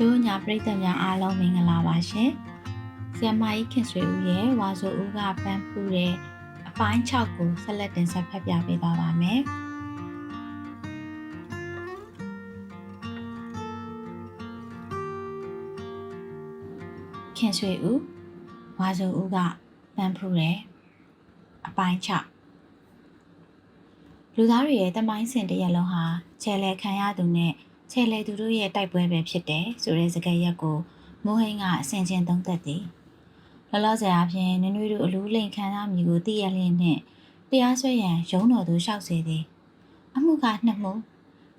တို့ညာပရိသတ်များအားလုံးမင်္ဂလာပါရှင်။ဆ iam မကြီးခင်ဆွေဦးရဲ့ဝါဆိုဦးကပန်းဖူးတဲ့အပိုင်း6ကိုဆက်လက်တင်ဆက်ဖတ်ပြပေးသွားပါမယ်။ခင်ဆွေဦးဝါဆိုဦးကပန်းဖူးတဲ့အပိုင်း6လူသားတွေရဲ့တမိုင်းစင်တစ်ရက်လုံးဟာချဲလဲခံရသူနဲ့ ချဲလဲသူတို့ရဲ့တိုက်ပွဲပဲဖြစ်တယ်ဆိုတဲ့စကားရက်ကိုမိုးဟိန်းကအဆင်ချင်းသုံးသက်သည်လောလောဆယ်အပြင်နွေနွေတို့အလူးလိန်ခံရမည်ကိုသိရလျက်နှင့်တရားစွဲရန်ရုံးတော်သို့လျှောက်စေသည် အမှုကနှစ်မှု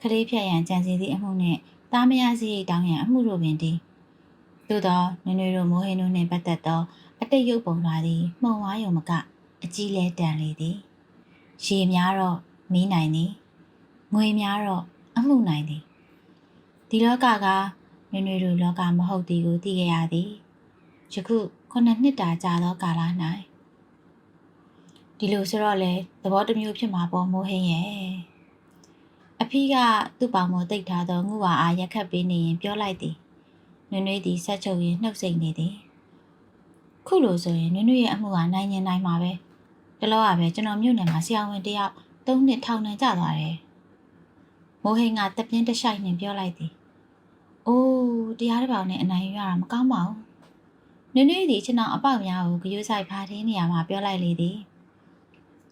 ခလေးဖြတ်ရန်ကြံစီသည့်အမှုနှင့်တားမရစီတောင်းရန်အမှုတို့ပင်တည်သို့သောနွေနွေတို့မိုးဟိန်းတို့နှင့်ပတ်သက်သောအတိတ်ရုပ်ပုံလာသည်မှုံဝါးယုံမကအကြီးလဲတန်လေသည်ရေများတော့မီးနိုင်သည်ငွေများတော့အမှုနိုင်သည် ဒီလောကကနွေနွေတို့လောကမဟုတ်သည်ကိုသိခဲ့ရသည်ယခုခုနှစ်နှစ်တာကြာသောကာလ၌ဒီလိုဆိုတော့လေသဘောတစ်မျိုးဖြစ်မှာပေါ့မိုးဟင်းရဲ့အဖေကသူ့ပေါင်မတိတ်ထားသောငုဝါအားရက်ခတ်ပေးနေရင်ပြောလိုက်သည်နွေနွေသည်ဆက်ချုပ်ရင်နှုတ်ဆက်နေသည်ခုလိုဆိုရင်နွေနွေရဲ့အမှုကနိုင်ရင်နိုင်မှာပဲတလောကပဲကျွန်တော်မြို့နယ်မှာဆရာဝန်တယောက်သုံးနှစ်ထောင်နှံကြသွားတယ်မိုးဟင်းကတပြင်းတရှိုက်နဲ့ပြောလိုက်သည် အိုးတရားတစ်ပေါင်နဲ့အနိုင်ယူရတာမကောင်းပါဘူးနွေနွေသည်ကျွန်တော်အပေါက်များကိုဂရုစိုက်ဖားတင်းနေရမှာပြောလိုက်လေသည်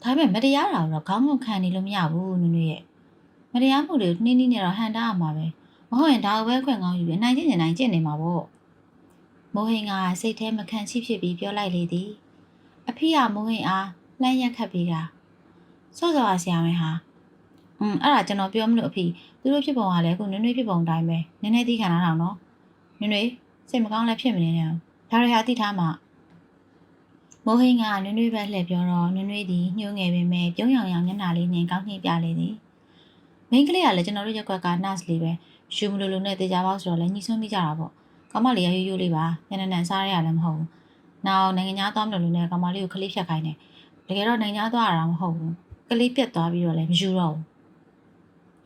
ဒါပေမဲ့မတရားတာတော့ခေါင်းငုံခံနေလို့မရဘူးနွေနွေရဲ့မတရားမှုတွေကိုနှင်းနှင်းနဲ့တော့ဟန်တားရမှာပဲမဟုတ်ရင်ဒါကိုပဲခွင့်ကောင်းယူပြီးအနိုင်ကျင့်နေနိုင်ကျင့်နေမှာပေါ့မိုးဟင်းကစိတ်ထဲမခံရှိဖြစ်ပြီးပြောလိုက်လေသည်အဖေကမိုးဟင်းအားလှမ်းရက်ခတ်ပြီးတာစောစောဆရာဝန်ဟာ อืมအဲ့ဒါကျွန်တော်ပြောမလို့အဖေသူတို့ဖြစ်ပုံကလည်းအခုနွေ့နွေ့ဖြစ်ပုံအတိုင်းပဲနည်းနည်းသိခံလာတော့နော်နွေ့နွေ့စိတ်မကောင်းလည်းဖြစ်မနေနဲ့ဒါတွေဟာသိထားမှာမိုးဟင်းကနွေ့နွေ့ပဲလှည့်ပြောတော့နွေ့နွေ့ဒီညှိုးငယ်ပင်မဲ့ပြုံးရောင်ရောင်မျက်နှာလေးနဲ့ကောင်းနှိပ်ပြလေသည်မိန်းကလေးကလည်းကျွန်တော်တို့ရက်ကွက်က nurse လေးပဲရှူမလိုလိုနဲ့တေချာပေါက်ဆိုတော့လည်းညှိဆွမ်းမိကြတာပေါ့ကောင်မလေးရရိုးရိုးလေးပါညနေနံစားရရလည်းမဟုတ်ဘူးနောက်နိုင်ငံသားသွားမလို့လို့နဲ့ကောင်မလေးကိုခလေးဖြတ်ခိုင်းတယ်တကယ်တော့နိုင်ငံသားသွားရတာမဟုတ်ဘူးကလေးပြက်သွားပြီးတော့လည်းမယူတော့ဘူး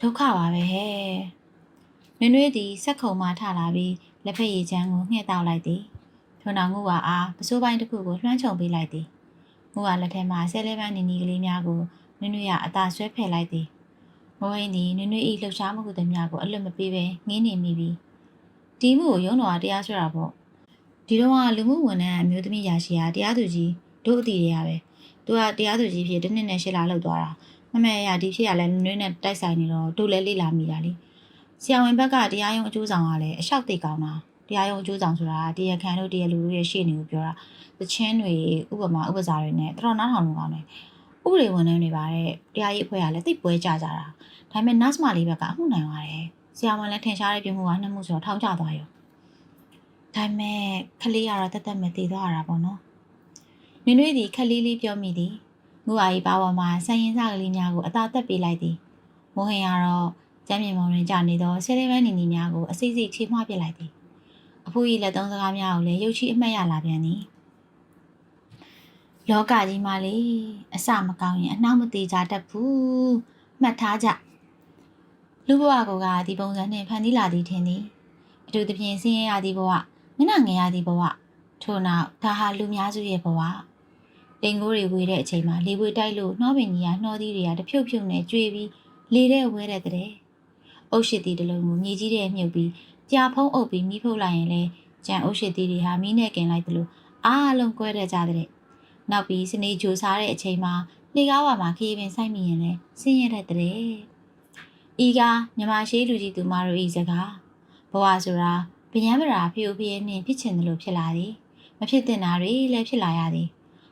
ဒုက္ခပါပဲဟဲ့နွေနွေသည်ဆက်ခုံမှထလာပြီးလက်ဖက်ရည်ချမ်းကိုငှက်တောက်လိုက်သည်ထို့နောက်ငုကအားပစိုးပိုင်းတစ်ခုကိုလွှမ်းခြုံပေးလိုက်သည်ငုကလက်ထဲမှာဆဲလဲပန်းနီနီကလေးများကိုနွေနွေကအသာဆွဲဖယ်လိုက်သည်မိုးဟင်းသည်နွေနွေ၏လှုပ်ရှားမှုကိုတည်းများကိုအလွတ်မပေးဘဲငင်းနေမိပြီဒီမှုကိုရုံးတော်ကတရားဆွဲတာပေါ့ဒီတော့ကလူမှုဝန်ထမ်းအမျိုးသမီးရာရှိကတရားသူကြီးတို့အတီတွေရပဲသူကတရားသူကြီးဖြစ်တစ်နှစ်နဲ့ရှစ်လလောက်သွားတာ မမေရဒီဖြစ်ရလဲနွေးနဲ့တိုက်ဆိုင်နေတော့တို့လဲလေ့လာမိတာလေဆရာဝန်ဘက်ကတရားရုံးအကျိုးဆောင်ကလည်းအလျှောက်သိကောင်းတာတရားရုံးအကျိုးဆောင်ဆိုတာတရားခံတို့တရားလူတို့ရဲ့ရှေ့နေကိုပြောတာသချင်းတွေဥပမာဥပစာတွေနဲ့တော်တော်နားထောင်လို့ကောင်းတယ်ဥပဒေဝန်ထမ်းတွေပါတဲ့တရားရေးအဖွဲ့ကလည်းသိပွဲကြကြတာဒါပေမဲ့ nurse မလေးဘက်ကအမှုနိုင်ပါတယ်ဆရာဝန်လည်းထင်ရှားတဲ့ပြမှုကနှစ်မှုဆိုတော့ထောင်ကျသွားရောဒါပေမဲ့ခလေးကတော့တက်တက်မဲ့တည်သွားတာပေါ့နော်နွေနွေဒီခလေးလေးပြောမိသည် ငူအားကြီးပါပေါ်မှာဆိုင်ရင်စကလေးများကိုအသာတက်ပေးလိုက်သည်မိုးဟင်ကတော့ကျမ်းမြေမောင်တွင်ကြာနေသောဆယ်လေးပန်းနီနီများကိုအစိစိချိမွှပြလိုက်သည်အဖိုးကြီးလက်သုံးစကားများကိုလည်းရုပ်ချီအမှတ်ရလာပြန်သည်လောကကြီးမှာလေအစမကောင်းရင်အနှောက်မသေးကြတတ်ဘူးမှတ်ထားကြလူဘဝကဒီပုံစံနဲ့ဖန်တီးလာသည်ထင်သည်အထူးသဖြင့်ဆင်းရဲရသည့်ဘဝမျက်နှာငယ်ရသည့်ဘဝထို့နောက်ဒါဟာလူများစုရဲ့ဘဝ တင်ကိုးတွေဝေတဲ့အချိန်မှာလေပွေတိုက်လို့နှောပင်ကြီးကနှောသီးတွေကတဖြုတ်ဖြုတ်နဲ့ကျွေပြီးလေတဲ့ဝဲတဲ့တဲ့အုတ်ရှိသီးတစ်လုံးကိုမြေကြီးတဲ့မြုပ်ပြီးကြာဖုံးအုပ်ပြီးမိဖုတ်လိုက်ရင်လဲကြံအုတ်ရှိသီးတွေဟာမီးနဲ့กินလိုက်သလိုအားလုံးကွဲတဲ့ကြတဲ့နောက်ပြီးစနေဂျိုစားတဲ့အချိန်မှာလေကားဝါမှာခရီးပင်ဆိုင်မိရင်လဲဆင်းရဲတဲ့တဲ့ဤကမြမရှိလူကြီးသူမတို့ဤစကားဘဝဆိုတာဗျံပရာဖျို့ဖျဲနှင့်ဖြစ်ချင်တယ်လို့ဖြစ်လာသည်မဖြစ်တင်တာတွေလည်းဖြစ်လာရသည်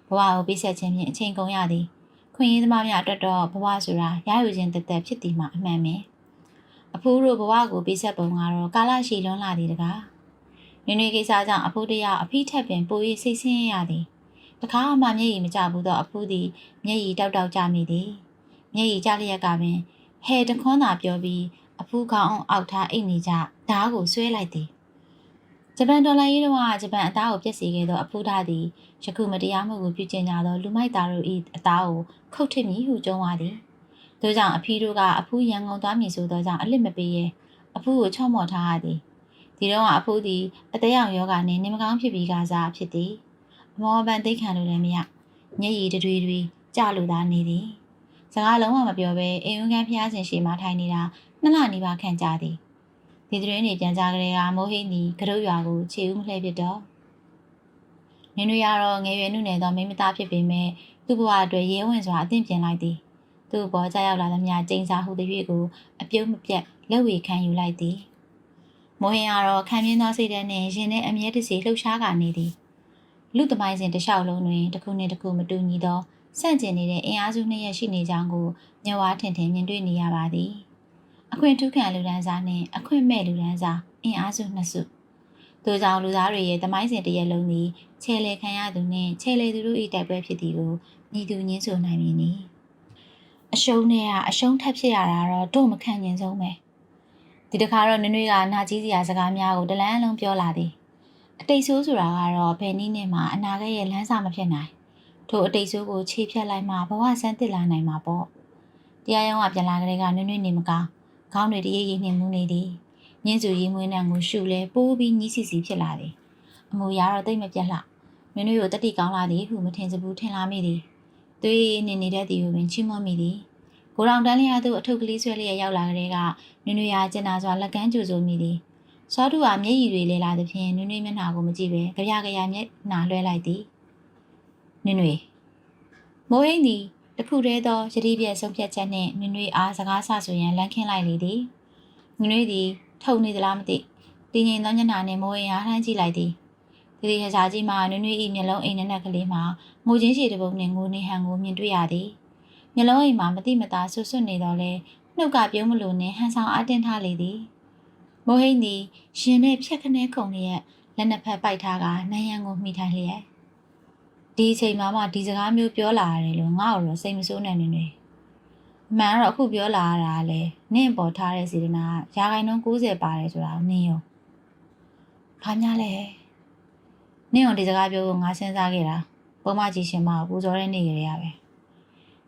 ဘဝကိုပေးဆက်ခြင်းဖြင့်အချိန်ကုန်ရသည်ခွင့်ရင်းသမားများအတွက်တော့ဘဝဆိုတာရယူခြင်းတသက်ဖြစ်သည်မှာအမှန်ပဲအဖိုးတို့ဘဝကိုပေးဆက်ပုံကတော့ကာလရှည်လွန်းလာသည်တကားနွေနွေကိစ္စကြောင့်အဖိုးတယောက်အဖိထက်ပင်ပို၍စိတ်ဆင်းရသည်တခါမှမျက်ရည်မကျဘူးတော့အဖိုးသည်မျက်ရည်တောက်တောက်ကျမိသည်မျက်ရည်ကျလျက်ကပင်ဟဲတခွန်းသာပြောပြီးအဖူးခေါင်းအောက်ထားအိတ်နေကြဓားကိုဆွဲလိုက်သည်ဂျပန်ဒေါ်လာရေးတော့ဂျပန်အသားကိုပြည့်စည်ခဲ့သောအဖိုးသားသည် ယခုမတရားမှုကိုပြုကျင့်ကြသောလူမိုက်သားတို့၏အသားကိုခုတ်ထစ်မည်ဟုကြုံရသည်။ဒါကြောင့်အဖီးတို့ကအဖူးရန်ကုန်သွားမည်ဆိုသောကြောင့်အလစ်မပေးရဲအဖူးကိုချော့မော့ထားရသည်။ဒီတော့ကအဖိုးသည်အသေးအောင်ယောဂနဲ့နေမကောင်းဖြစ်ပြီးကစားဖြစ်သည်အမောပန်သိတ်ခံလို့လည်းမရမျက်ရည်တွေတွေကြလို့သာနေသည်စကားလုံးဝမပြောဘဲအိမ်ဦးကန်းဖျားရှင်ရှိမှထိုင်နေတာနှစ်လနီးပါးခန့်ကြာသည်ဒီတွင်နေပြန်ကြကြတဲ့ကမိုးဟိန်းသည်ကရုတ်ရွာကိုခြေဦးမလှည့်ဖြစ်တော့ နင်တို့ရတော့ငယ်ရွယ်နုနယ်သောမိန်းမသားဖြစ်ပေမဲ့သူ့ဘဝအတွက်ရဲဝင်စွာအသင့်ပြင်လိုက်သည်သူ့ဘောကြောက်ရောက်လာသမျှကျိန်စာဟုသည်၍ကိုအပြုံးမပြတ်လက်ဝေခံယူလိုက်သည်မိုးဟင်ကတော့ခံပြင်းသောစိတ်ဓာတ်နှင့်ရင်ထဲအမြဲတစေလှုပ်ရှားကနေသည်လူသမိုင်းစဉ်တစ်လျှောက်လုံးတွင်တစ်ခုနှင့်တစ်ခုမတူညီသောဆန့်ကျင်နေတဲ့အင်အားစုနှစ်ရပ်ရှိနေကြောင်းကိုမျက်ဝါးထင်ထင်မြင်တွေ့နေရပါသည်အခွင့်ထုခံလူဒန်းစားနှင့်အခွင့်မဲ့လူဒန်းစားအင်အားစုနှစ်စု ထို့ကြောင့်လူသားတွေရဲ့သမိုင်းစဉ်တစ်ရပ်လုံးသည်ချဲလေခံရသူနှင့်ချဲလေသူတို့၏တိုက်ပွဲဖြစ်သည်ကိုညီတူညင်းဆိုနိုင်မည်နီအရှုံးနဲ့ကအရှုံးထပ်ဖြစ်ရတာတော့တို့မခံကျင်ဆုံးပဲဒီတစ်ခါတော့နွေနွေကနာကြီးစရာစကားများကိုတလန်းလုံးပြောလာသည်အတိတ်ဆိုးဆိုတာကတော့ဘယ်နည်းနဲ့မှအနာဂတ်ရဲ့လမ်းစာမဖြစ်နိုင်ထို့အတိတ်ဆိုးကိုခြေဖြတ်လိုက်မှဘဝဆန်းသစ်လာနိုင်မှာပေါ့တရားရုံးကပြန်လာကြတဲ့ကနွေနွေနေမကောင်းခေါင်းတွေတရေရေနှင်မှုနေသည် ညင်းစုရီမွေးနှံကိုရှုလဲပိုးပြီးညှီးစီစီဖြစ်လာသည်အမူအရာတော့တိတ်မပြတ်လှနွေနွေကိုတတိကောင်းလာသည်ဟုမထင်စဘူးထင်လာမိသည်သွေးနေနေတဲ့သည်ကိုပင်ချီးမွမ်းမိသည်ကိုရောင်တန်းလျာသို့အထုပ်ကလေးဆွဲလျက်ရောက်လာကြတဲ့ကနွေနွေရာကျင်နာစွာလက်ကမ်းကြိုဆိုမိသည်စောတုဟာမျက်ရည်တွေလဲလာသဖြင့်နွေနွေမျက်နှာကိုမကြည့်ပဲကြရကြရမျက်နှာလွှဲလိုက်သည်နွေနွေမိုးဟင်းသည်တခုတည်းသောယတိပြည့်ဆုံးဖြတ်ချက်နှင့်နွေနွေအားစကားဆဆိုရန်လမ်းခင်းလိုက်လေသည်နွေနွေသည် ထုံနေသလားမသိတင်းငိမ်သောမျက်နှာနှင့်မိုးဟင်းအားလှမ်းကြည့်လိုက်သည်ဒီဒီဟစာကြီးမှနွေနွေ၏မျက်လုံးအိမ်နက်နက်ကလေးမှာငိုချင်းရှည်တစ်ပုံနှင့်ငိုနေဟန်ကိုမြင်တွေ့ရသည်မျက်လုံးအိမ်မှာမတိမတာဆွဆွနေတော့လဲနှုတ်ကပြုံးမလို့နဲ့ဟန်ဆောင်အတင်းထားလေသည်မိုးဟိန်းသည်ရှင်နဲ့ဖြက်ခနဲခုံလျက်လက်နှစ်ဖက်ပိုက်ထားကနန်းရံကိုမိထိုင်လျက်ဒီအချိန်မှမှဒီစကားမျိုးပြောလာရတယ်လို့ငါ့ကိုတော့စိတ်မဆိုးနဲ့နေနေအမှန်တော့အခုပြောလာရတာလေ နင့်ပေါ်ထားတဲ့စေတနာရာခိုင်နှုန်း90ပါတယ်ဆိုတာကိုနင်းရောဘာများလဲနင့်အောင်ဒီစကားပြောဖို့ငါစဉ်းစားခဲ့တာပုံမကြီးရှင်မကိုပူဇော်တဲ့နေ့ကလေးရပဲ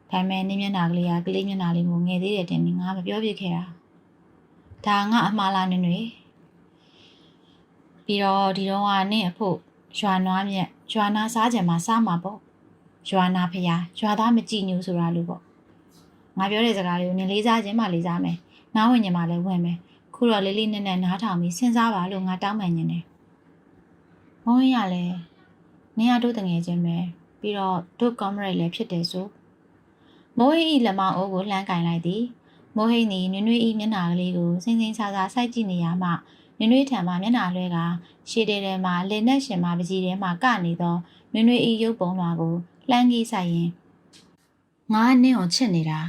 ဒါပေမဲ့နင်းမျက်နှာကလေးကကလေးမျက်နှာလေးမျိုးငယ်သေးတယ်တင်ပြီးငါမပြောပြခဲ့တာဒါငါအမှားလားနွေနွေပြီးတော့ဒီတော့ကနင့်အဖို့ရွာနွားမြက်ရွာနာစားကြမှာစားမှာပေါ့ရွာနာဖျားရွာသားမကြည့်ညူဆိုတာလို့ပေါ့ ငါပြောတဲ့စကားလေးကိုနင်လေးစားခြင်းမှလေးစားမယ်နားဝင်ခြင်းမှလည်းဝင်မယ်ခုတော့လေးလေးနက်နက်နားထောင်ပြီးစဉ်းစားပါလို့ငါတောင်းပန်နေတယ်မောင်ရလည်းနင်ရတို့တငယ်ချင်းပဲပြီးတော့တို့ကောမရိတ်လည်းဖြစ်တယ်ဆိုမိုးဟိ၏လက်မအိုးကိုလှမ်းကင်လိုက်သည်မိုးဟိသည်နွေနွေ၏မျက်နှာကလေးကိုစင်စင်ဆာဆာစိုက်ကြည့်နေရမှနွေနွေထံမှမျက်နှာလွှဲကရှည်တဲတဲမှလင်နဲ့ရှင်မှပကြီးထဲမှကနေသောနွေနွေ၏ရုပ်ပုံလွှာကိုလှမ်းကြီးဆိုင်ရင်ငါနင့်ကိုချစ်နေတာ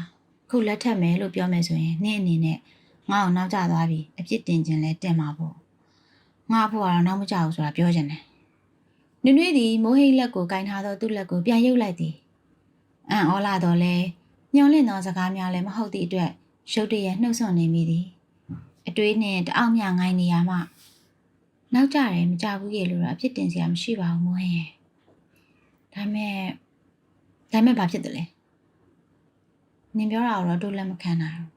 ခုလက်ထက်မယ်လို့ပြောမယ်ဆိုရင်နင့်အနေနဲ့ငါ့ကိုနောက်ကျသွားပြီအပြစ်တင်ခြင်းလဲတင်မှာပေါ့ငါအဖို့ကတော့နောက်မကျဘူးဆိုတာပြောချင်တယ်နွေနွေသည်မိုးဟိလက်ကိုကင်ထားသောသူ့လက်ကိုပြန်ရုပ်လိုက်သည်အံ့ဩလာတော့လဲညှော်လင့်သောစကားများလည်းမဟုတ်သည့်အတွက်ရုတ်တရက်နှုတ်ဆွနေမိသည်အတွေးနှင့်တအောက်မြငိုင်းနေရမှနောက်ကြတယ်မကြဘူးရေလို့တော့အဖြစ်တင်စရာမရှိပါဘူးမိုးဟင်ရဲ့ဒါမဲ့ဒါမဲ့ဘာဖြစ်တယ်လဲ နင်ပြောတာတော့တို့လက်မခံနိုင်ဘူး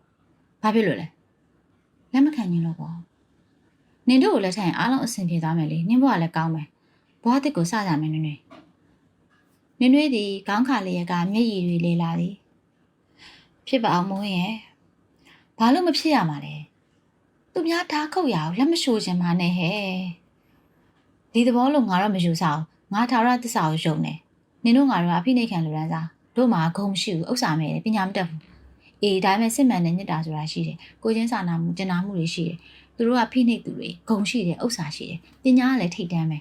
ဘာဖြစ်လို့လဲလက်မခံရင်လို့ပေါ့နင်တို့ကိုလက်ထပ်ရင်အားလုံးအဆင်ပြေသွားမယ်လေနင်ဘဝလည်းကောင်းမယ်ဘဝတစ်ကိုစကြမယ်နွေနွေနွေနွေသည်ခေါင်းခါလျက်ကမျက်ရည်တွေလေလာသည်ဖြစ်ပါအောင်မိုးရဲ့ဘာလို့မဖြစ်ရမှာလဲသူများဓာတ်ခုတ်ရအောင်လက်မရှိုးခြင်းမနဲ့ဟဲ့ဒီသဘောလို့ငါတော့မယူစားဘူးငါထာဝရသစ္စာကိုယုံတယ်နင်တို့ငါတို့ကအဖိနှိတ်ခံလူရန်စား တို့မှာဂုံမရှိဘူးဥစ္စာမဲ့တယ်ပညာမတတ်ဘူးအေးဒါပေမဲ့စစ်မှန်တဲ့မြတ်တာဆိုတာရှိတယ်ကိုချင်းစာနာမှုကျင်နာမှုတွေရှိတယ်သူတို့ကဖိနှိတ်သူတွေဂုံရှိတယ်ဥစ္စာရှိတယ်ပညာကလည်းထိတ်တန်းပဲ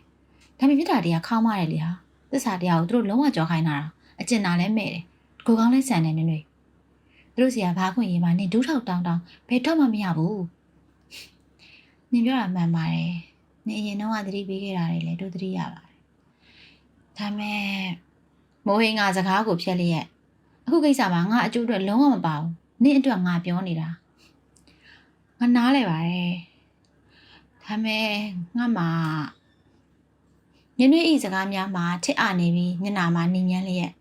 ဒါပေမဲ့မြတ်တာတွေကခေါင်းမတယ်လေဟာသစ္စာတရားကိုသူတို့လုံးဝကြော်ခိုင်းတာအကျဉ်းနာလဲမဲ့တယ်ကိုကောင်းလဲဆန်တယ်နွေနွေသူတို့စီကဘာခွင့်ရေးမှနင်ဒူးထောက်တောင်းတောင်းဘယ်တော့မှမရဘူးနင်ပြောတာမှန်ပါတယ်နင်အရင်တော့ကသတိပေးခဲ့တာတွေလည်းတို့သတိရပါတယ်ဒါမဲ့ မိုးဟင်းကစကားကိုဖျက်လျက်အခုကိစ္စမှာငါအကျိုးအတွက်လုံးဝမပါဘူးနင့်အတွက်ငါပြောနေတာငါနားလဲပါတယ်ဒါမဲ့ငါမှညနေဤစကားများမှာထစ်အနေပြီးမျက်နာမှာနင်းညမ်းလျက်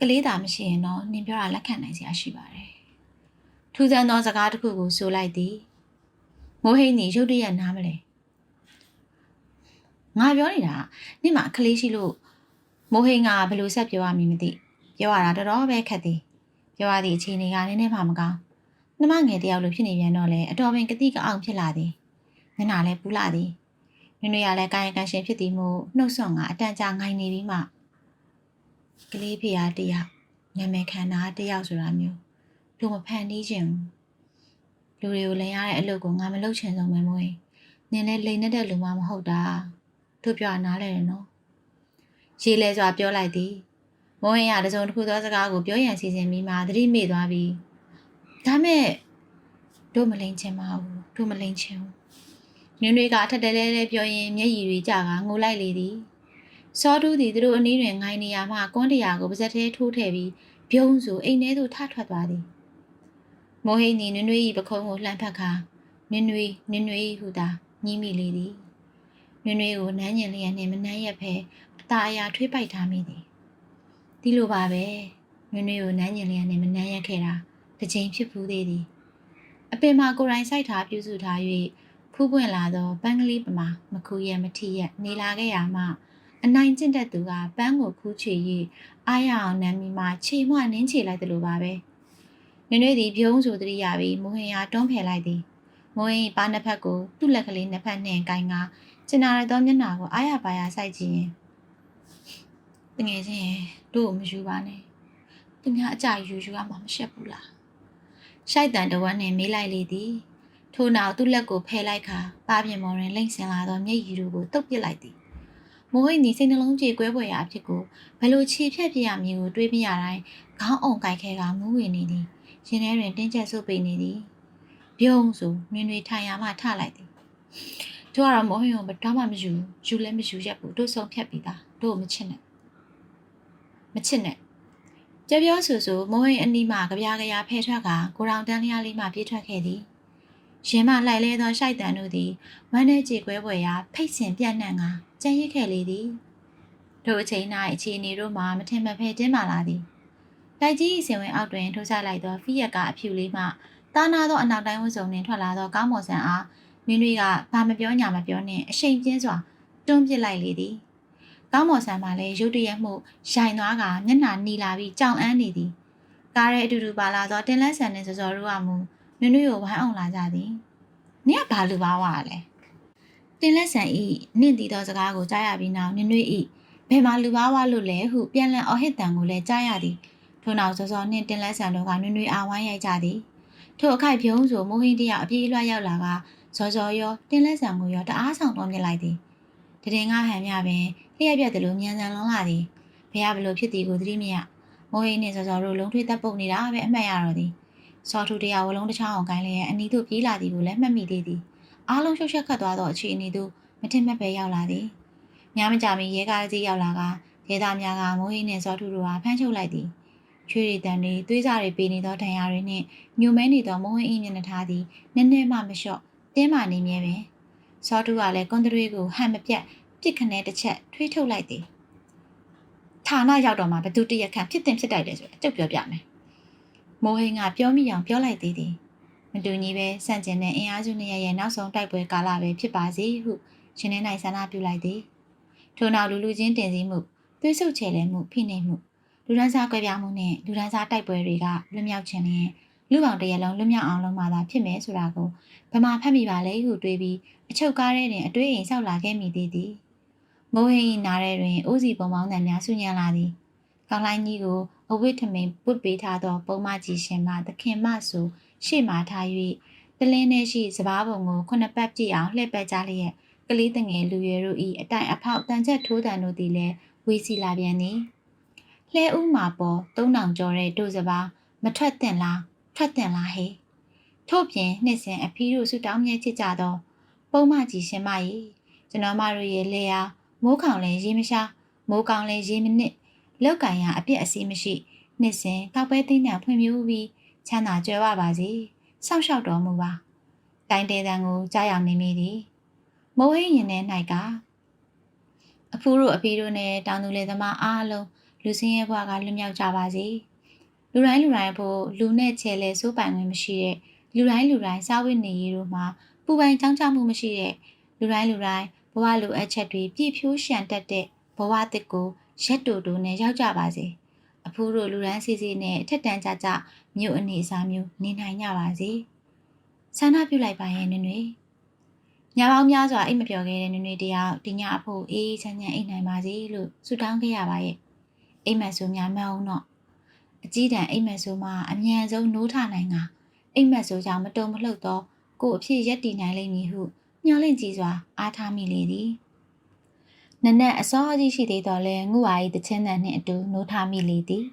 ကလေးသာမရှိရင်တော့နင်ပြောတာလက်ခံနိုင်စရာရှိပါတယ်ထူးဆန်းသောစကားတစ်ခုကိုဆိုလိုက်သည်မမိုးဟိန်းနေရုတ်တရက်နားမလဲငါပြောနေတာနေ့မှအခလေးရှိလို့ မိုးဟိန်းကဘယ်လိုဆက်ပြောရမည်မသိပြောရတာတော်တော်ပဲခက်သေးပြောရသည့်အခြေအနေကနည်းနည်းမှမကောင်းနှမငယ်တယောက်လိုဖြစ်နေပြန်တော့လေအတော်ပင်ကတိကအောင်ဖြစ်လာသည်မျက်နှာလည်းပူလာသည်နွေနွေရလည်းကာယကံရှင်ဖြစ်သည်မို့နှုတ်ဆွကအတန်ကြာငိုင်းနေပြီးမှကလေးဖေအားတယောက်နာမည်ခံတာတယောက်ဆိုတာမျိုးလူမဖန်တီးခြင်းဘူးလူတွေကိုလင်ရတဲ့အလုပ်ကိုငါမလုပ်ချင်ဆုံးပဲမို့ရင်နင်းလည်းလိန်နေတဲ့လူမှမဟုတ်တာတို့ပြောနားလဲတယ်နော် ရေလဲစွာပြောလိုက်သည်မိုးရင်ရတစုံတစ်ခုသောစကားကိုပြောရန်စီစဉ်ပြီးမှသတိမေ့သွားပြီးဒါမဲ့တို့မလိန်ချင်ပါဘူးတို့မလိန်ချင်ဘူးနင်းတွေကထက်တဲလဲလဲပြောရင်မျက်ရည်တွေကျကငိုလိုက်လေသည်စောတူးသည်သူတို့အနည်းတွင်ငိုင်းနေရမှကွန်းတရာကိုပါဇက်သေးထိုးထည့်ပြီးပြုံးစုအိမ်ထဲသို့ထထွက်သွားသည်မိုးဟိန်သည်နွနွေ၏ပခုံးကိုလှမ်းဖက်ခါနွနွေနွနွေဟူသာညှိမိလေသည်နွနွေကိုနမ်းညင်လျက်နှင့်မနှမ်းရက်ဖဲ အตาအရာထွေးပိုက်ထားမိသည်ဒီလိုပါပဲနွနွေကိုနမ်းညင်လျက်နှင့်မနှမ်းရက်ခဲ့တာတစ်ချိန်ဖြစ်ဖူးသေးသည်အပင်မှာကိုယ်တိုင်စိုက်ထားပြုစုထား၍ဖူးပွင့်လာသောပန်းကလေးပမာမခူရမထီရက်နေလာခဲ့ရမှအနိုင်ကျင့်တဲ့သူကပန်းကိုခူးချေ၍အားရအောင်နမ်းမိမှခြေမွနင်းချေလိုက်တယ်လို့ပါပဲနွေနွေသည်ပြုံးဆိုသတိရပြီးမိုဟင်ယာတွန်းဖယ်လိုက်သည်မိုးရင်ပါနှစ်ဖက်ကိုသူ့လက်ကလေးနှစ်ဖက်နှင်ကိုင်းကကျင်နာရသောမျက်နှာကိုအားရပါရစိုက်ကြည့်ရင် တငယ်ချင်းတို့မယူပါနဲ့သူများအကြယူယူရမှာမရှက်ဘူးလားရှိုက်တန်တဝမ်းနဲ့မေးလိုက်လေသည်ထို့နောက်သူ့လက်ကိုဖယ်လိုက်ခါပါပြင်မော်ရင်လိမ့်ဆင်လာသောမျက်ရည်တို့ကိုတုပ်ပစ်လိုက်သည်မိုးဟိနေစိတ်နှလုံးကြေကွဲပွေရာအဖြစ်ကိုဘယ်လိုခြေဖြတ်ပြရမည်ကိုတွေးမိရတိုင်းခေါင်းအောင်ကြိုက်ခဲကမူးဝင်နေသည်ရင်ထဲတွင်တင်းကျပ်ဆုပ်ပိနေသည်ပြုံးဆိုနွေနွေထိုင်ရမှထလိုက်သည်တို့ကတော့မောဟင်ကိုဘယ်တော့မှမယူယူလည်းမယူရက်ဘူးတို့ဆုံးဖြတ်ပြီးသားတို့မချစ်နဲ့ မချစ်နဲ့ကြပြောဆူဆူမိုးဟင်အနီးမှကြပြားကြရာဖဲထွက်ကကိုရောင်တန်းလျားလေးမှပြေးထွက်ခဲ့သည်ရင်မလိုက်လဲသောရှိုက်တန်တို့သည်ဝမ်းထဲကြေကွဲပွေရာဖိတ်ဆင်ပြန့်နှံ့ကကြံရစ်ခဲ့လေသည်တို့အချိန်၌အခြေအနေတို့မှမထင်မဖဲတင်းမာလာသည်တိုက်ကြီးစင်ဝင်အောက်တွင်ထိုးချလိုက်သောဖီးရက်ကအဖြူလေးမှတာနာသောအနောက်တိုင်းဝန်းစုံနှင့်ထွက်လာသောကောင်းမွန်ဆန်အားမင်းတွေကဘာမပြောညာမပြောနှင့်အရှိန်ပြင်းစွာတွန်းပစ်လိုက်လေသည် ကောင်းမွန်ဆန်မှလည်းရုတ်တရက်မှုရိုင်သွားကမျက်နှာနီလာပြီးကြောင်အန်းနေသည်ကားရဲအတူတူပါလာသောတင်လက်ဆန်နှင့်စောစောတို့ကမူနွေနွေကိုဝိုင်းအောင်လာကြသည်နင်ကဘာလူပါဝါလဲတင်လက်ဆန်ဤနင့်တီသောစကားကိုကြားရပြီးနောက်နွေနွေဤဘယ်မှာလူပါဝါလို့လဲဟုပြန်လည်အော်ဟစ်တန်ကိုလည်းကြားရသည်ထို့နောက်စောစောနှင့်တင်လက်ဆန်တို့ကနွေနွေအားဝိုင်းရိုက်ကြသည်ထို့အခိုက်ဖြုံးဆိုမိုးဟင်းတယောက်အပြေးလွှတ်ရောက်လာကဇော်ဇော်ရောတင်းလက်ဆံကိုရောတအားဆောင်တော်မြစ်လိုက်သည်တရင်ကဟန်မြပင် လျှက်ပြက်တယ်လို့မြန်ဆန်လွန်လာသည်ဘယ်ရဘလို့ဖြစ်သည်ကိုသတိမရမိုးဟင်းနဲ့ဇော်ဇော်တို့လုံးထွေးတပ်ပုတ်နေတာပဲအမှတ်ရတော့သည်စောထူတရာဝလုံးတစ်ချောင်းအောင်ကိုင်းလျက်အနီးသို့ပြေးလာသည်ကိုလည်းမှတ်မိသေးသည်အားလုံးရှုပ်ရှက်ခတ်သွားသောအခြေအနေသို့မထင်မှတ်ပဲရောက်လာသည်ညမကြမီရဲကားကြီးရောက်လာကရဲသားများကမိုးဟင်းနဲ့စောထူတို့ဟာဖမ်းချုပ်လိုက်သည်ချွေရီတန်တွေသွေးစားတွေပေးနေသောဒဏ်ရာတွေနှင့်ညိုမဲနေသောမုံဟင်းအင်းမျက်နှာထားသည်နည်းနည်းမှမလျှော့တင်းမာနေမြဲပင်စောတူကလည်းကွန်တရွေးကိုဟန်မပြတ် ပြစ်ခနဲတစ်ချက်ထွေးထုတ်လိုက်သည်ဌာနရောက်တော့မှဘသူတရက်ခန့်ဖြစ်တင်ဖြစ်တိုက်တယ်ဆိုအကျုပ်ပြောပြမယ်မိုးဟင်းကပြောမိအောင်ပြောလိုက်သေးသည်မတူညီပဲစန့်ကျင်တဲ့အင်အားစုနှစ်ရဲ့နောက်ဆုံးတိုက်ပွဲကာလပဲဖြစ်ပါစေဟုရှင်နေနိုင်ဆန္ဒပြုလိုက်သည်ထို့နောက်လူလူချင်းတင်စည်းမှုသွေးဆုပ်ချေလဲမှုဖိနှိပ်မှုလူဒန်းစားကွဲပြားမှုနဲ့လူဒန်းစားတိုက်ပွဲတွေကလွတ်မြောက်ခြင်းနဲ့လူပေါင်းတရလုံးလွတ်မြောက်အောင်လုပ်မှသာဖြစ်မယ်ဆိုတာကိုဗမာဖတ်မိပါလေဟုတွေးပြီးအချုပ်ကားထဲတွင်အတွေးအိမ်ဆောက်လာခဲ့မိသေးသည် မိုးဟင်း၏နားထဲတွင်အိုးစီပုံပေါင်းတန်များဆူညံလာသည်ကောင်းလိုင်းကြီးကိုအဝိထမင်ပုတ်ပေးထားသောပုံမကြီးရှင်မှသခင်မဆိုရှေ့မှထား၍တလင်းထဲရှိစပားပုံကိုခုနှစ်ပတ်ပြည့်အောင်လှည့်ပတ်ကြလျက်ကလေးတငယ်လူရွယ်တို့၏အတိုင်အဖောက်တန်ချက်ထိုးတန်တို့သည်လည်းဝေးစီလာပြန်သည်လှဲဥမှာပေါ်သုံးတောင်ကျော်တဲ့တို့စပါမထွက်သင့်လားထွက်သင့်လားဟေထို့ပြင်နှစ်စဉ်အဖီးတို့ဆူတောင်းမြဲချစ်ကြသော ပုံမကြီးရှင်မကြီးကျွန်တော်မတို့ရဲ့လေယာ မိုးခေါင်လည်းရေမရှာမိုးကောင်လည်းရေမနစ်လောက်ကင်ရအပြစ်အစည်းမရှိနှစ်စဉ်ကောက်ပဲသိညာဖွံ့ဖြိုးပြီးချမ်းသာကြွယ်ဝပါစေစောင့်ရှောက်တော်မူပါတိုင်တဲတန်ကိုကြားရောက်နေမိသည်မိုးဟင်းရင်ထဲ၌ကအဖူးတို့အဖီးတို့နဲ့တောင်သူလေသမားအားလုံးလူစင်းရဲ့ဘဝကလွတ်မြောက်ကြပါစေလူတိုင်းလူတိုင်းဖို့လူနဲ့ချဲလဲစိုးပိုင်ဝင်မရှိတဲ့လူတိုင်းလူတိုင်းစားဝတ်နေရေးတို့မှာပူပိုင်ကြောင်းကြမှုမရှိတဲ့လူတိုင်းလူတိုင်း ဘဝလိုအပ်ချက်တွေပြည့်ဖြိုးရှံတက်တဲ့ဘဝတစ်ကိုရက်တူတူနဲ့ရောက်ကြပါစေအဖိုးတို့လူရန်စီစီနဲ့ထက်တန်ကြကြမြို့အနေအစားမျိုးနေနိုင်ကြပါစေဆန္ဒပြုလိုက်ပါရဲ့နွေနွေညပေါင်းများစွာအိတ်မပြောခဲ့တဲ့နွေနွေတယောက်ဒီညအဖို့အေးချမ်းချမ်းအိတ်နိုင်ပါစေလို့ဆုတောင်းခဲ့ရပါရဲ့အိမ်မက်ဆိုများမအောင်တော့အကြီးတန်းအိမ်မက်ဆိုမှအမြန်ဆုံးနိုးထနိုင်တာအိမ်မက်ဆိုကြောင့်မတုံမလှုပ်တော့ကို့အဖြစ်ရက်တည်နိုင်လိမ့်မည်ဟု မျှော်လင့်ကြည်စွာအားထားမိလေသည်နနက်အစောကြီးရှိသေးတော့လဲငုဝါ၏တချင်းတန်နှင့်အတူနိုးထားမိလေသည်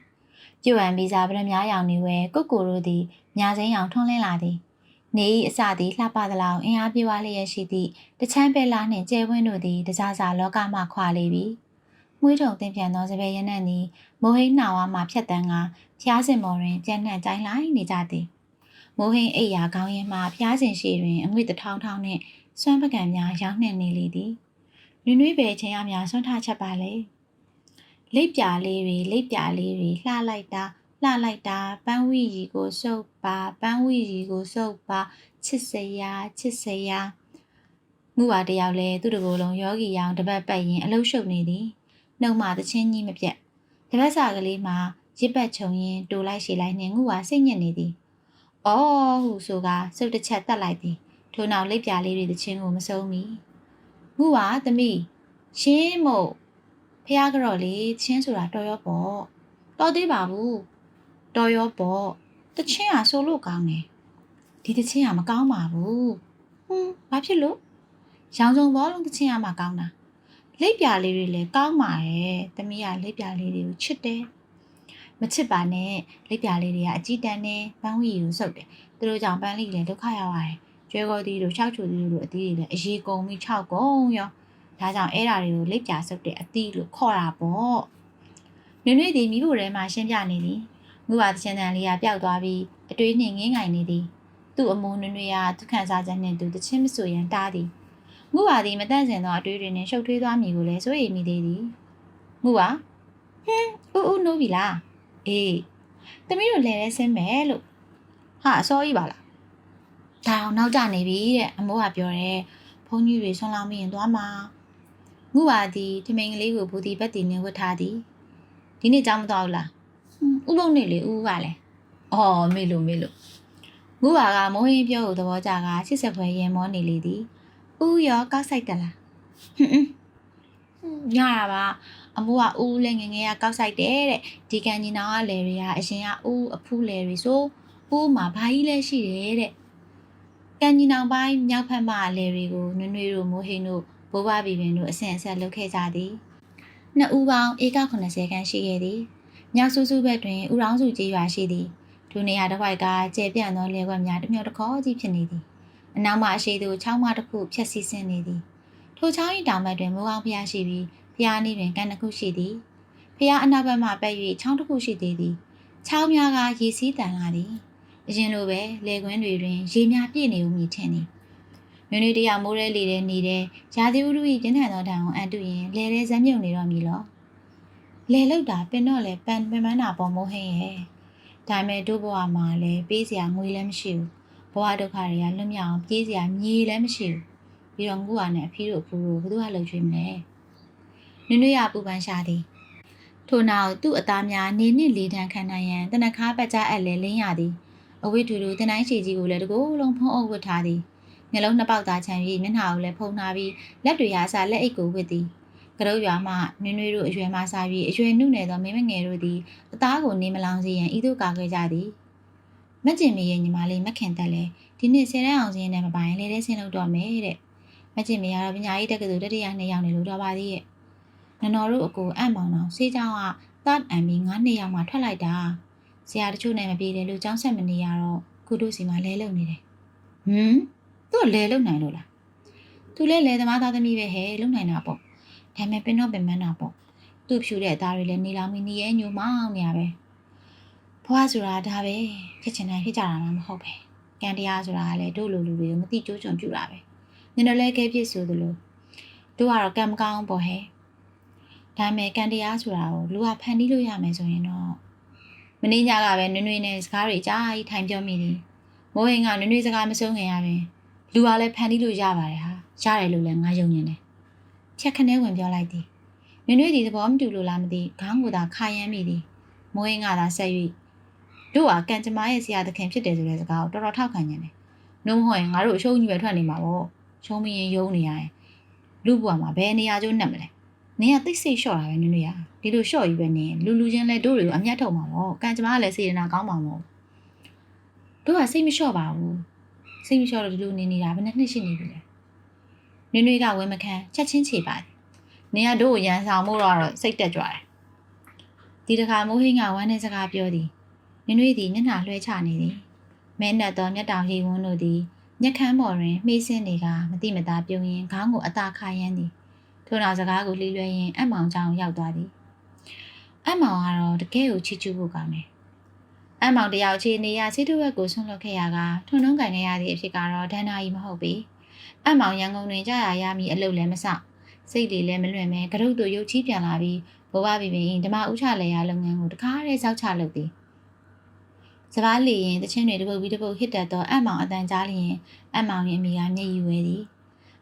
ပြုတ်ဟန်ဗီဇာပရမများရောင်နေဝဲကိုကိုတို့သည်ညာစိမ်းရောင်ထွန်းလင်းလာသည်နေ၏အစသည်လှပသလောက်အင်အားပြေဝလျက်ရှိသည့်တချမ်းပဲလားနှင့်ကျဲဝင်းတို့သည်တစားစားလောကမှခွာလေပြီမွေးထုံတင်ပြန်သောစပယ်ရနံ့သည်မိုးဟိန်းနှာဝါမှဖြတ်တန်းကဖျားစင်မော်တွင်ကြံ့နှံ့ကြိုင်းလိုက်နေကြသည်မိုးဟိန်းအိယာကောင်းရင်မှဖျားစင်ရှိတွင်အငွေ့တထောင်းထောင်းနှင့် စွမ်းပကံများရောက်နှင့်နေလေသည်နွေနွေးပဲချင်းအများဆွမ်းထားချက်ပါလေလိပ်ပြာလေးတွေလိပ်ပြာလေးတွေလှလိုက်တာလှလိုက်တာပန်းဝီရီကိုစုပ်ပါပန်းဝီရီကိုစုပ်ပါချစ်စရာချစ်စရာငူပါတယောက်လဲသူ့တကိုယ်လုံးယောဂီရောင်တပတ်ပတ်ရင်အလုရှုပ်နေသည်နှုတ်မှတချင်းကြီးမပြတ်တပတ်စာကလေးမှာရစ်ပတ်ချုံရင်တိုးလိုက်ရှည်လိုက်နှင့်ငူပါစိတ်ညစ်နေသည်အော်ဟုဆိုကစုပ်တစ်ချက်တက်လိုက်သည် ထို့နောက်လက်ပြားလေးတွေတခြင်းကိုမဆုံးမီငုပါသမီးရှင်းမို့ဖះကြော်လေးချင်းဆိုတာတော်ရောပေါ့တော်သေးပါဘူးတော်ရောပေါ့တချင်းဟာဆိုလို့ကောင်းတယ်ဒီတချင်းဟာမကောင်းပါဘူးဟွန်းဘာဖြစ်လို့ရောင်စုံဘောလုံးတချင်းဟာမကောင်းတာလက်ပြားလေးတွေလည်းကောင်းပါရဲ့သမီးကလက်ပြားလေးတွေကိုချစ်တယ်မချစ်ပါနဲ့လက်ပြားလေးတွေကအကြည်တန်းနဲ့ပန်းဝီကိုစုပ်တယ်သူတို့ကြောင့်ပန်းလေးလည်းဒုက္ခရောက်ရတယ် ကျွဲကောသီးတို့ရှောက်ချိုသီးတို့အသီးတွေလည်းအရေးကုန်ပြီး၆ကုန်ရောဒါကြောင့်အဲ့ဓာတွေကိုလိပ်ပြာစုပ်တဲ့အသီးလို့ခေါ်တာပေါ့နွေနွေဒီမိဖို့ထဲမှာရှင်းပြနေသည်ငူပါတချင်တန်လေးကပျောက်သွားပြီးအတွေးနှင်ငင်းငိုင်နေသည်သူ့အမူနွေနွေကသူခံစားချက်နှင့်သူတချင်းမဆိုရန်တားသည်ငူပါသည်မတန့်စင်သောအတွေးတွေနှင့်ရှုပ်ထွေးသွားမည်ကိုလည်းစိုးရိမ်မိသေးသည်ငူပါဟင်းဦးဦးနိုးပြီလားအေးသမီးတို့လဲလဲဆင်းမယ်လို့ဟာအစောကြီးပါလား ဒါအောင်နောက်ကျနေပြီတဲ့အမိုးကပြောတယ်ဘုန်းကြီးတွေဆွန်လောင်းမိရင်သွားမှာငုပါသည်ထမိန်ကလေးကိုဘူဒီဘက်တီနဲ့ဝတ်ထားသည်ဒီနေ့ကြောင်းမသွားဘူးလားဥပုံနေလေဥကလည်းအော်မေလို့မေလို့ငုပါကမိုးဟင်းပြောကိုသဘောကျကချစ်ဆက်ဖွဲရင်မောနေလေသည်ဥရောကောက်ဆိုင်တလားဟွန်းညရပါအမိုးကဦးလည်းငငယ်ကကောက်ဆိုင်တယ်တဲ့ဒီကန်ညီနောင်ကလေတွေကအရင်ကဦးအဖူးလေတွေဆိုဦးမှာဘာကြီးလဲရှိတယ်တဲ့ ကန်ညီနောင်ပိုင်းမြောက်ဖက်မှအလဲတွေကိုနွေနွေတို့မိုးဟင်းတို့ဘိုးဘဘီပင်တို့အဆင့်အဆက်လုပ်ခဲ့ကြသည်နှစ်ဦးပေါင်းဧက80ခန်းရှိခဲ့သည်မြောက်ဆူဆူဘက်တွင်ဥရောင်းစုကျေးရွာရှိသည်ထိုနေရာတစ်ဝိုက်ကကျေပြန့်သောလယ်ကွက်များတစ်မြောက်တစ်ခေါကြီးဖြစ်နေသည်အနောက်မှအရှိသို့ချောင်းမတစ်ခုဖြတ်စီးဆင်းနေသည်ထိုချောင်း၏တောင်ဘက်တွင်မိုးကောင်းဖျားရှိပြီးဖျားနည်းတွင်ကန်တစ်ခုရှိသည်ဖျားအနောက်ဘက်မှပက်၍ချောင်းတစ်ခုရှိသေးသည်ချောင်းများကရေစီးတန်လာသည် အရင်လိုပဲလေကွင်းတွေတွင်ရေများပြည့်နေဦးမည်ထင်သည်မြွေနွေတယောက်မိုးရဲလေတဲ့နေတဲ့ရာသီဥတု၏ကျင်းထန်သောတံကိုအန်တုရင်လဲတဲ့ဇက်မြုံနေတော့မည်လောလဲလောက်တာပင်တော့လဲပန်ပင်မန်းတာပေါ်မိုးဟင်းရဲ့ဒါပေမဲ့တို့ဘဝမှာလည်းပေးစရာငွေလည်းမရှိဘူးဘဝဒုက္ခတွေကလွတ်မြောက်အောင်ပြေးစရာမြေလည်းမရှိဘူးပြီးတော့ငူဟာနဲ့အဖေတို့အဖိုးတို့ဘယ်သူကလှုပ်ချွေးမလဲနွေနွေရပူပန်ရှာသည်ထို့နောက်သူ့အသားများနေနှင့်လေတန်းခံနိုင်ရန်တနခါပတ်ကြားအပ်လဲလင်းရသည် အဝိတူတူတင်တိုင်းချီကြီးကိုလည်းတကိုယ်လုံးဖုံးအုပ်ဝတ်ထားသည်မျက်လုံးနှစ်ပေါက်သားချမ်းပြီးမျက်နှာကိုလည်းဖုံးထားပြီးလက်တွေအားစားလက်အိတ်ကိုဝတ်သည်ကရုတ်ရွာမှနွေနွေတို့အရွယ်မှစားပြီးအရွယ်နှုတ်နယ်သောမင်းမငယ်တို့သည်အသားကိုနေမလောင်စေရန်ဤသို့ကာကွယ်ကြသည်မကျင်မရဲ့ညီမလေးမခင်တက်လဲဒီနှစ်ဆယ်တန်းအောင်စင်းနဲ့မပိုင်လေတဲ့ဆင်းလို့တော့မယ်တဲ့မကျင်မရတော့ပညာရေးတက္ကသိုလ်တတိယနှစ်ယောက်နေလို့တော့ပါသေးရဲ့နနော်တို့အကိုအံ့မောင်တော်ဆေးချောင်းကသတ်အန်ပြီး9နှစ်ရောက်မှထွက်လိုက်တာ ဆရာတချို့နဲ့မပြေတယ်လို့ကြောင်းဆက်မနေရတော့ကုတို့စီမှာလဲလုံနေတယ်ဟမ်သူ့လဲလုံနိုင်လို့လားသူလဲလဲသမားသားသမီးပဲဟဲ့လုံနိုင်တာပေါ့ဒါပေမဲ့ပင်တော့ပင်မန်းတာပေါ့သူ့ဖြူတဲ့အသားတွေလည်းနေလောင်ပြီးနေရဲညိုမောင်းနေရပဲဘွားဆိုတာဒါပဲဖြစ်ချင်တိုင်းဖြစ်ကြတာမှမဟုတ်ပဲကံတရားဆိုတာကလည်းတို့လူလူတွေကိုမသိကြိုးကြုံပြတာပဲနင်တို့လည်းကဲဖြစ်ဆိုသလိုတို့ကတော့ကံမကောင်းပေါ့ဟဲ့ဒါပေမဲ့ကံတရားဆိုတာကိုလူကဖန်တီးလို့ရမယ်ဆိုရင်တော့ မင်းညကပဲနွေနွေနဲ့စကားတွေကြားကြီးထိုင်ပြောမိသည်မိုးဟင်ကနွေနွေစကားမဆုံးခင်ရပင်ဖလူကလည်းဖန်တီးလို့ရပါတယ်ဟာရတယ်လို့လည်းငါယုံနေတယ်ဖြက်ခနဲဝင်ပြောလိုက်သည်နွေနွေဒီသဘောမတူလို့လားမသိခေါင်းကိုသာခါရမ်းမိသည်မိုးရင်ကသာဆက်၍တို့ဟာကံကြမ္မာရဲ့ဆရာသခင်ဖြစ်တယ်ဆိုတဲ့စကားကိုတော်တော်ထောက်ခံနေတယ်နှုံးမဟုတ်ရင်ငါတို့အရှုံးကြီးပဲထွက်နေမှာပေါ့ရှုံးမရင်ယုံနေရရင်လူ့ဘဝမှာဘယ်နေရာကျိုးနှက်မလဲ နင်ကသိစိတ်လျှော့တာပဲနွေနွေရဒီလိုလျှော့ယူပဲနေလူလူချင်းလဲတို့တွေကိုအမျက်ထုတ်မှာပေါ့ကံကြမ္မာကလည်းစေတနာကောင်းမှာမို့တို့ကစိတ်မလျှော့ပါဘူးစိတ်မလျှော့လို့ဒီလိုနေနေတာဘယ်နှစ်နှစ်ရှိနေပြီလဲနွေနွေကဝဲမခံချက်ချင်းချေပါတယ်နေရတို့ကိုရန်ဆောင်မှုတော့စိတ်တက်ကြွတယ်ဒီတစ်ခါမိုးဟင်းကဝမ်းနဲ့စကားပြောသည်နွေနွေသည်မျက်နှာလွှဲချနေသည်မဲနဲ့တော်မျက်တောင်ရိပ်ဝန်းတို့သည်ညက်ခမ်းပေါ်တွင်မှေးစင်းနေကမတိမတာပြုံးရင်ခေါင်းကိုအသာခါရမ်းသည် ထို့နောက်စကားကိုလှီးလွှဲရင်အမောင်ကြောင်ရောက်သွားသည်အမောင်ကတော့တကယ်ကိုချီချူဖို့ကောင်းတယ်အမောင်တယောက်ချင်းနေရစိတုဝက်ကိုဆွန့်လွတ်ခဲ့ရကထွန်းနှုံးကန်ခဲ့ရသည့်အဖြစ်ကတော့ဒဏ္ဍာရီမဟုတ်ပေအမောင်ရန်ကုန်တွင်ကြာရရမည်အလုပ်လည်းမဆောက်စိတ်လေးလည်းမလွင့်မဲကရုတ်တို့ရုတ်ချီးပြန်လာပြီးဘဝဘီဘင်ဓမ္မဥချလေရလုပ်ငန်းကိုတကားရဲစောက်ချလုပ်သည်စပားလီရင်တချင်းတွေတပုတ်ပြီးတပုတ်ဟစ်တက်သောအမောင်အတန်ကြားလျင်အမောင်ရဲ့အမိကမျက်ရည်ဝဲသည်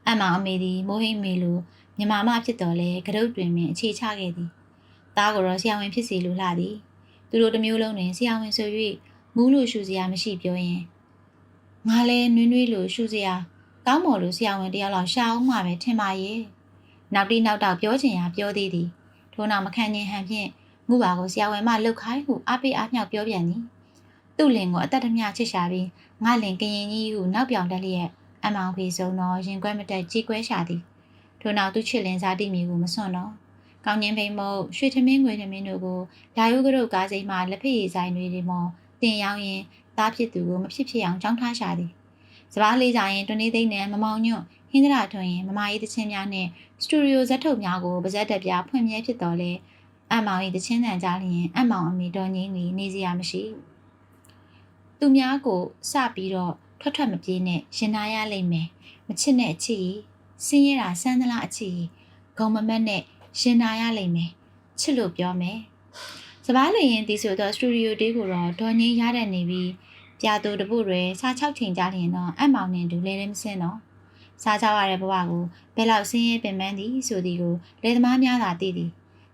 အမောင်အမေသည်မိုးဟိမ့်မေလို မြမမဖြစ်တော်လဲကရုတ်တွင်ပင်အခြေချခဲ့သည်သားကိုတော့ဆရာဝန်ဖြစ်စီလိုလှသည်သူတို့တစ်မျိုးလုံးတွင်ဆရာဝန်ဆို၍မူးလို့ရှူစရာမရှိပြောရင်ငါလဲနွေးနွေးလို့ရှူစရာကောင်းမော်လို့ဆရာဝန်တယောက်လောက်ရှာအောင်မှပဲထင်ပါရဲ့နောက်တိနောက်တော့ပြောချင်ရာပြောသေးသည်ထို့နောက်မခံခြင်းဟန်ဖြင့်ငုပါကိုဆရာဝန်မလှုပ်ခိုင်းဟုအပိအားမြောက်ပြောပြန်သည်သူ့လင်ကိုအသက်တမျှချစ်ရှာပြီးငါလင်ကရင်ကြီးဟုနောက်ပြောင်တက်လျက်အမောင်ဖေဆုံးတော့ရင်ကွဲမတက်ကြီးကွဲရှာသည် ထို့နောက်သူချစ်လင်စားတိမီကိုမစွန့်တော့ကောင်းငင်းဖိမုတ်ရွှေထမင်းငွေထမင်းတို့ကိုဓာယုကရုတ်ကားစိမ်းမှလက်ဖက်ရည်ဆိုင်တွေဒီမောတင်ရောက်ရင်သားဖြစ်သူကိုမဖြစ်ဖြစ်အောင်ကြောင်းထားရှာသည်စပားလေးကြရင်တွနေသိမ့်နဲ့မမောင်ညွန့်ဟင်းဒရာထွန်ရင်မမကြီးတချင်းများနဲ့စတူဒီယိုဇက်ထုတ်များကိုပါဇက်တက်ပြဖွင့်မြဲဖြစ်တော်လဲအမောင်၏တချင်းတန်ကြားလျင်အမောင်အမိတော်ငင်းနေနေစရာမရှိသူများကိုစပြီးတော့ထွက်ထွက်မပြေးနဲ့ရှင်နာရလိမ့်မယ်မချစ်နဲ့အချစ်ကြီး စင်းရတာစမ်းသလားအချစ်ကြီးဂုံမမက်နဲ့ရှင်နာရလိမ့်မယ်ချစ်လို့ပြောမယ်စပားလရင်ဒီဆိုတော့စတူဒီယိုတေးကိုတော့ဒေါ်ငင်းရတဲ့နေပြီးပြာတူတပုတ်တွေစားချောက်ချိန်ကြလျင်တော့အမောင်နဲ့တူလဲလဲမစင်းတော့စားကြရတဲ့ဘဝကိုဘယ်လောက်ဆင်းရဲပင်ပန်းသည်ဆိုသည်ကိုလေသမားများသာသိသည်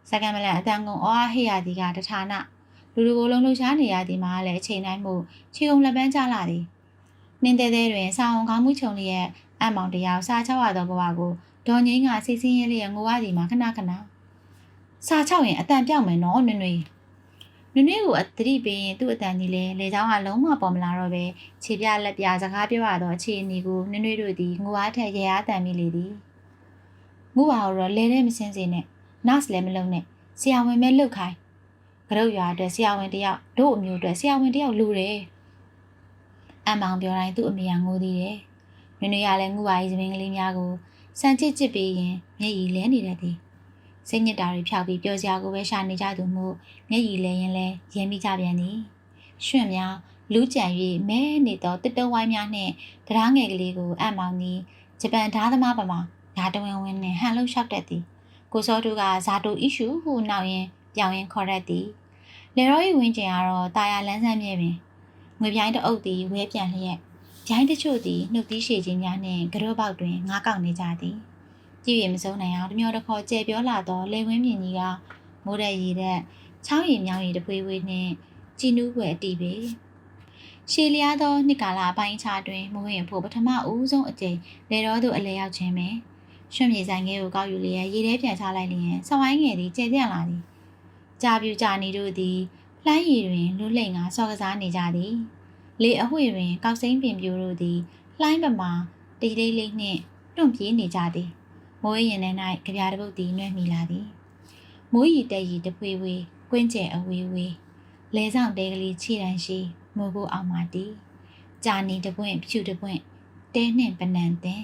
စက္ကန့်မလန်အတန်ကုန်အော်အားဟိရသည်ကတဌာနလူလူကိုလုံးလုံးရှားနေရသည်မှာလည်းအချိန်တိုင်းမှုခြေုံလက်ပန်းကြလာသည်နှင်းတဲတဲတွင်စာအောင်ကောင်းမှုချုံလျက် အမောင်တယောက်စားချောက်ရသောဘဝကိုဒေါ်ငင်းကစိတ်ဆင်းရဲလျက်ငိုရသည်မှာခဏခဏစားချောက်ရင်အတန်ပြောက်မယ်နော်နွေနွေနွေနွေကိုအသတိပေးရင်သူ့အတန်ကြီးလဲလေချောင်းကလုံးဝပေါ်မလာတော့ပဲခြေပြလက်ပြစကားပြောရတော့အခြေအနေကိုနွေနွေတို့သည်ငိုအားထက်ရရတန်မိလေသည်ငိုပါတော့လဲတဲ့မစင်းစင်းနဲ့ nurse လည်းမလုံးနဲ့ဆရာဝန်ပဲလှုပ်ခိုင်းကရုတ်ရွာအတွက်ဆရာဝန်တယောက်တို့အမျိုးအတွက်ဆရာဝန်တယောက်လိုတယ်အမောင်ပြောတိုင်းသူ့အမေကငိုသေးတယ် နွေနွေရလည်းငူပါရေးသမင်းကလေးများကိုစံချစ်ချစ်ပြီးရင်မျက်ရည်လဲနေတတ်သည်စိတ်ညစ်တာတွေဖြောက်ပြီးပျော်စရာကိုပဲရှာနေကြသူမို့မျက်ရည်လဲရင်လဲရင်းမိကြပြန်သည်ရွှင့်များလူးကြံ၍မဲနေသောတစ်တဝိုင်းများနှင့်တရားငယ်ကလေးကိုအမောင်သည်ဂျပန်ဓာသမားပမာဓာတဝင်ဝင်နှင့်ဟန်လှုပ်လျှောက်တတ်သည်ကိုစောတူကဇာတိုအီရှူဟုနောက်ရင်ပြောင်းရင်ခေါ်ရက်သည်လေရော၏ဝင်းကျင်ကတော့တာယာလန်းဆန်းမြဲပင်ငွေပြိုင်းတအုပ်သည်ဝဲပြန်လျက် ဂျိုင်းတချို့သည်နှုတ်သီးရှည်ခြင်းများနှင့်ကြော့ပေါက်တွင်ငားကောက်နေကြသည်ကြည့်ရမစိုးနိုင်အောင်တမျောတခေါ်ကျဲပြောလာသောလေဝင်းမြင့်ကြီးကမိုးတဲ့ရည်တဲ့ချောင်းရည်မြောင်းရည်တပွေးပွေးနှင့်ကြည်နူးွယ်အတီးပေရှည်လျားသောနှစ်ကာလအပိုင်းခြားတွင်မိုးရင်ဖို့ပထမဦးဆုံးအကြိမ်လေတော်သို့အလဲရောက်ခြင်းပင်ရွှံ့မြေဆိုင်ငယ်ကိုကောက်ယူလျက်ရေထဲပြန်ချလိုက်လျင်ဆောင်းဝိုင်းငယ်သည်ကျဲပြန့်လာသည်ကြာပြူကြာနေတို့သည်လှိုင်းရည်တွင်လူလှိမ်ကစော်ကစားနေကြသည် လေအဝှေ့တွင် ကောက်စိမ့်ပင်ပြိုးတို့သည်လှိုင်းပမာတိတ်တိတ်လေးနှင့်တွန့်ပြေးနေကြသည်မိုးရင်ထဲ၌ကြပြားတပုတ်သည်နှွဲ့မိလာသည်မိုးရီတက်ရီတပွေဝေးကွင်းကျဲအဝေးဝေးလဲဆောင်တဲကလေးခြေတန်းရှိမိုးကိုအောင်မာတီကြာနီတပွင့်ဖြူတပွင့်တဲနှင့်ပနံတဲ့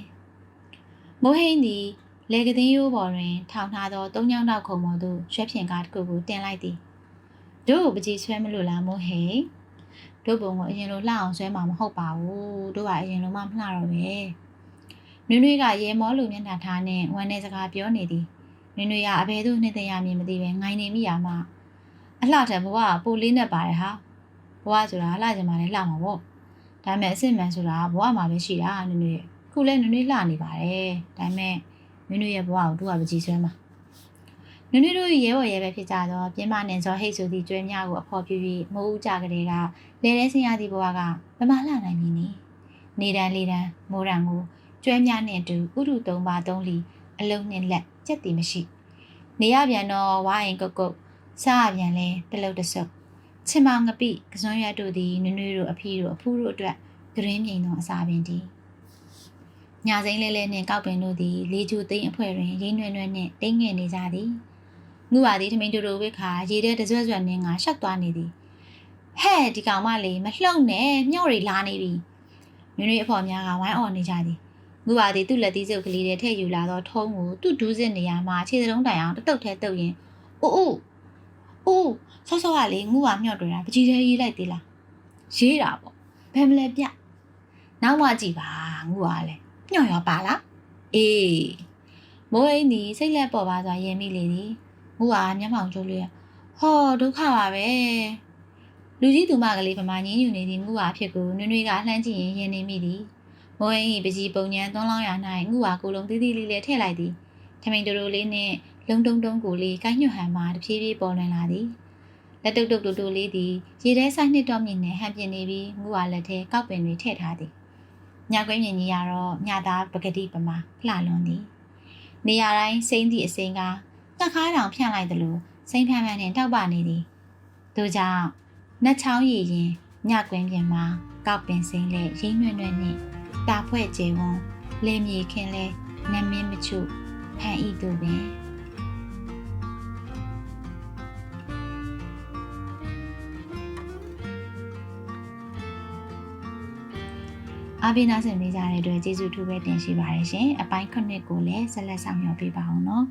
မိုးဟင်းသည်လေကသိန်းရိုးပေါ်တွင် ထောင်ထားသောသုံးချောင်းတောက်ခုံပေါ်သို့ရွှဲဖြင်ကားတစ်ခုကိုတင်လိုက်သည်တို့ပကြီးဆွဲမလို့လားမိုးဟိန် တို့ဘုံကိုအရင်လိုလှအောင်ဆွဲမှာမဟုတ်ပါဘူးတို့ကအရင်လိုမှမလှတော့ပဲနွေနွေကရေမောလူမျက်နှာထားနဲ့ဝမ်းနေစကားပြောနေသည်နွေနွေကအဘဲတို့နှစ်သိရမြင်မသိပဲငိုင်းနေမိရမှအလှတယ်ဘဝကပိုလေးနဲ့ပါတယ်ဟာဘဝဆိုတာလှကြမှာလဲလှမှာပေါ့ဒါပေမဲ့အစ်စ်မှန်ဆိုတာဘဝမှာပဲရှိတာနွေနွေခုလဲနွေ့နွေ့လှနေပါတယ်ဒါပေမဲ့နွေ့နွေ့ရဲ့ဘဝကိုသူ့ကပကြီးဆွဲမှာ နွေ့နွေ့တို့ရဲဘော်ရဲပဲဖြစ်ကြတော့ပြင်းမနဲ့ဇော်ဟိတ်ဆိုသည့်ကျွဲများကိုအဖော်ပြပြီးမိုးဦးကြကလေးကလဲလဲဆင်းရသည့်ဘဝကမမလှနိုင်မည်နီနေတန်းလေးတန်းမိုးရံကိုကျွဲများနဲ့အတူဥရုသုံးပါသုံးလီအလုံးနဲ့လက်ကြက်တည်မရှိ နေရပြန်တော့ဝိုင်းကုတ်ကုတ်စားရပြန်လဲတလုတ်တဆုပ်ချင်မောင်ငပိကစွန်းရွက်တို့သည်နွေ့နွေ့တို့အဖီးတို့အဖူးတို့အတွက်ဂရင်းမြိန်သောအစာပင်တည်းညာစိမ့်လဲလဲနှင့်ကောက်ပင်တို့သည်လေကျူသိမ်းအဖွဲတွင်ရင်းနွဲ့နွဲ့နှင့်တိတ်ငဲ့နေကြသည် ငူပါသည်ထမင်းတို့တို့ဝိခါရေထဲတစွဲ့စွဲ့နှင်းကရှောက်သွားနေသည်ဟဲ့ဒီကောင်မလေးမလှုပ်နဲ့မျော့ရီလာနေပြီနွေ့နွေ့အဖော်များကဝိုင်းအော်နေကြသည်ငူပါသည်သူ့လက်သီးစုပ်ကလေးတွေထည့်ယူလာသောထုံးကိုသူ့ဒူးစစ်နေရာမှာခြေစလုံးတိုင်အောင်တတုတ်ထဲတုပ်ရင်အိုးအိုးအိုးဆော့ဆော့ကလေငူပါမျော့တွေ့တာပကြီးသေးရေးလိုက်သေးလားရေးတာပေါ့ဘယ်မလဲပြနောက်မှကြည့်ပါငူပါလေညော့ရောပါလားအေးမိုးအိမ်ဒီစိတ်လက်ပေါ်ပါစွာရင်မိလေသည် ငူပါမျက်မှောင်ကျိုးလေးဟောဒုက္ခပါပဲလူကြီးသူမကလေးပမာငင်းယူနေသည်ငူပါအဖြစ်ကိုနွေ့နွေ့ကလှမ်းကြည့်ရင်ရင်နေမိသည်မိုးရင်ဤပကြီးပုံညံသွန်းလောင်းရ၌ငူဝါကိုလုံးသေးသေးလေးလေးထည့်လိုက်သည်ထမိန်တူတူလေးနှင့်လုံတုံတုံကိုလေးကိုင်းညွတ်ဟန်မှတဖြည်းဖြည်းပေါ်လွင်လာသည်လက်တုပ်တုပ်တူတူလေးသည်ရေထဲဆိုင်နှစ်တော့မြင့်နဲ့ဟန်ပြင်းနေပြီးငူဝါလက်ထဲကောက်ပင်တွေထည့်ထားသည်ညကွင်းမြင်ကြီးကတော့ညသားပကတိပမာလှလွန်သည်နေရာတိုင်းစိမ့်သည့်အစိမ်းက ငှက်ခါးတောင်ဖြန့်လိုက်သလိုစိမ့်ဖမ်းဖမ်းနှင့်တောက်ပနေသည်တို့ကြောင့်နှက်ချောင်းရည်ရင်ညကွင်းပြင်မှာကောက်ပင်စိမ့်လက်ရိမ့်နှွဲ့နှွဲ့နှင့်တာဖွဲ့ကျေဝွန်လေမြေခင်လဲနမင်းမချုဖန်ဤသူပင်အားပေးနာဆင်ပေးကြတဲ့အတွက်ကျေးဇူးထူးပဲတင်ရှိပါတယ်ရှင်အပိုင်းခုနှစ်ကိုလည်းဆက်လက်ဆောင်ရွက်ပေးပါအောင်နော်